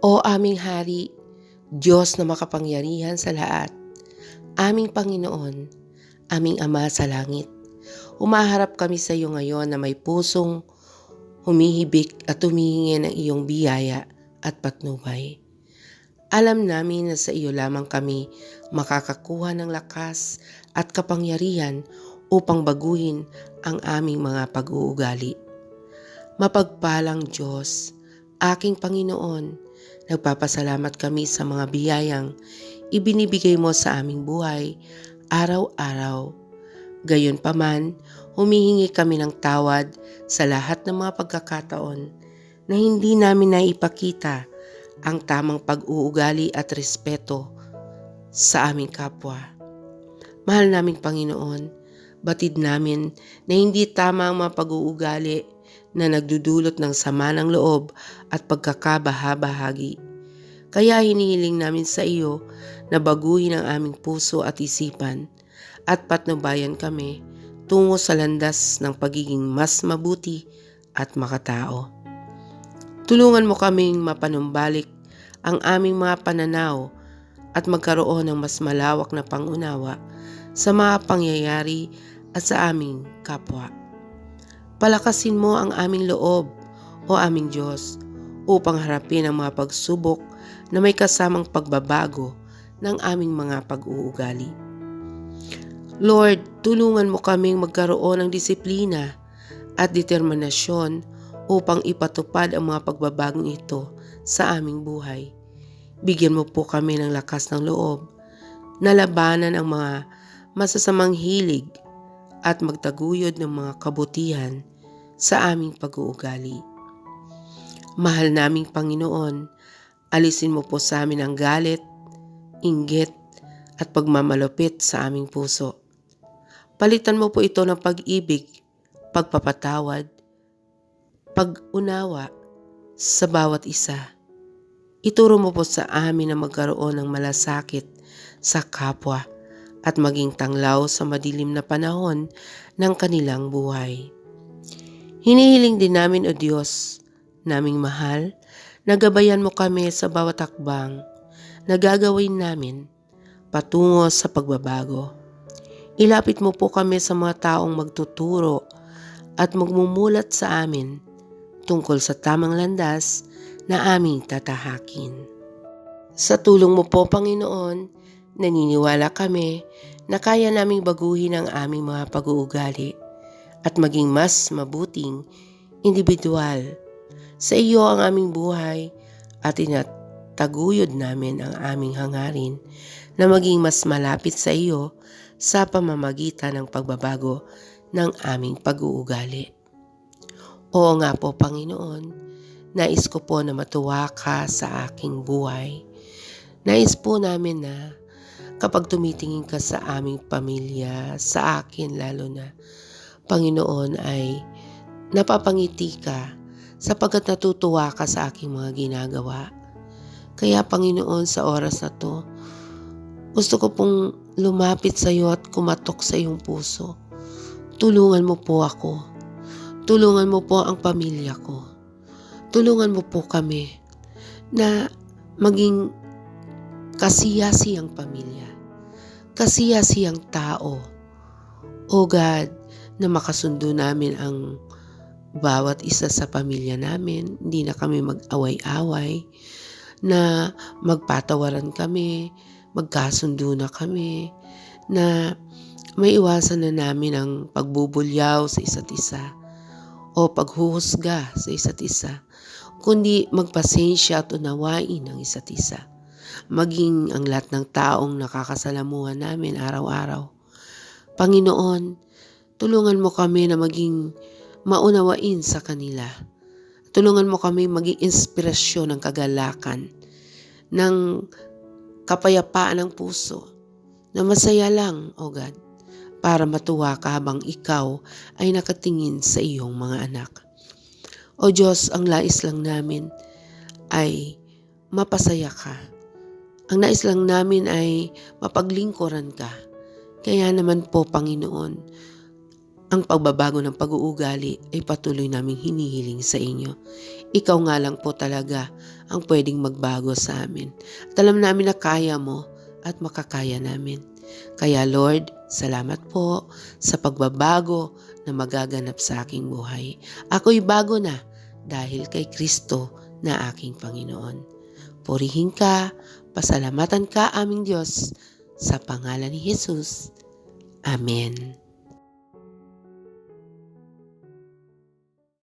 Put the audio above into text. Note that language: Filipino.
O aming Hari, Diyos na makapangyarihan sa lahat, aming Panginoon, aming Ama sa langit, umaharap kami sa iyo ngayon na may pusong humihibik at humihingi ng iyong biyaya at patnubay. Alam namin na sa iyo lamang kami makakakuha ng lakas at kapangyarihan upang baguhin ang aming mga pag-uugali. Mapagpalang Diyos, aking Panginoon, Nagpapasalamat kami sa mga biyayang ibinibigay mo sa aming buhay araw-araw. Gayon paman, humihingi kami ng tawad sa lahat ng mga pagkakataon na hindi namin naipakita ang tamang pag-uugali at respeto sa aming kapwa. Mahal naming Panginoon, batid namin na hindi tama ang mga pag-uugali na nagdudulot ng sama ng loob at pagkakabahabahagi. Kaya hinihiling namin sa iyo na baguhin ang aming puso at isipan at patnubayan kami tungo sa landas ng pagiging mas mabuti at makatao. Tulungan mo kaming mapanumbalik ang aming mga pananaw at magkaroon ng mas malawak na pangunawa sa mga pangyayari at sa aming kapwa. Palakasin mo ang aming loob, o aming Diyos, upang harapin ang mga pagsubok na may kasamang pagbabago ng aming mga pag-uugali. Lord, tulungan mo kaming magkaroon ng disiplina at determinasyon upang ipatupad ang mga pagbabagong ito sa aming buhay. Bigyan mo po kami ng lakas ng loob na labanan ang mga masasamang hilig at magtaguyod ng mga kabutihan sa aming pag-uugali. Mahal naming Panginoon, alisin mo po sa amin ang galit, inggit, at pagmamalupit sa aming puso. Palitan mo po ito ng pag-ibig, pagpapatawad, pag-unawa sa bawat isa. Ituro mo po sa amin na magkaroon ng malasakit sa kapwa at maging tanglaw sa madilim na panahon ng kanilang buhay. Hinihiling din namin o Diyos, naming mahal, nagabayan mo kami sa bawat akbang na gagawin namin patungo sa pagbabago. Ilapit mo po kami sa mga taong magtuturo at magmumulat sa amin tungkol sa tamang landas na aming tatahakin. Sa tulong mo po, Panginoon, naniniwala kami na kaya naming baguhin ang aming mga pag-uugali at maging mas mabuting individual. Sa iyo ang aming buhay at inataguyod namin ang aming hangarin na maging mas malapit sa iyo sa pamamagitan ng pagbabago ng aming pag-uugali. Oo nga po Panginoon, nais ko po na matuwa ka sa aking buhay. Nais po namin na kapag tumitingin ka sa aming pamilya, sa akin lalo na, Panginoon ay napapangiti ka sapagkat natutuwa ka sa aking mga ginagawa. Kaya Panginoon sa oras na to, gusto ko pong lumapit sa iyo at kumatok sa iyong puso. Tulungan mo po ako. Tulungan mo po ang pamilya ko. Tulungan mo po kami na maging kasiyasiyang pamilya. Kasiyasiyang tao. O God, na makasundo namin ang bawat isa sa pamilya namin. Hindi na kami mag-away-away, na magpatawaran kami, magkasundo na kami, na may iwasan na namin ang pagbubulyaw sa isa't isa o paghuhusga sa isa't isa, kundi magpasensya at unawain ang isa't isa. Maging ang lahat ng taong nakakasalamuhan namin araw-araw. Panginoon, Tulungan mo kami na maging maunawain sa kanila. Tulungan mo kami maging inspirasyon ng kagalakan, ng kapayapaan ng puso, na masaya lang, O God, para matuwa ka habang ikaw ay nakatingin sa iyong mga anak. O Diyos, ang lais lang namin ay mapasaya ka. Ang nais lang namin ay mapaglingkuran ka. Kaya naman po, Panginoon, Ang pagbabago ng pag-uugali ay patuloy naming hinihiling sa inyo. Ikaw nga lang po talaga ang pwedeng magbago sa amin. At alam namin na kaya mo at makakaya namin. Kaya Lord, salamat po sa pagbabago na magaganap sa aking buhay. Ako'y bago na dahil kay Kristo na aking Panginoon. Purihin ka, pasalamatan ka aming Diyos sa pangalan ni Jesus. Amen.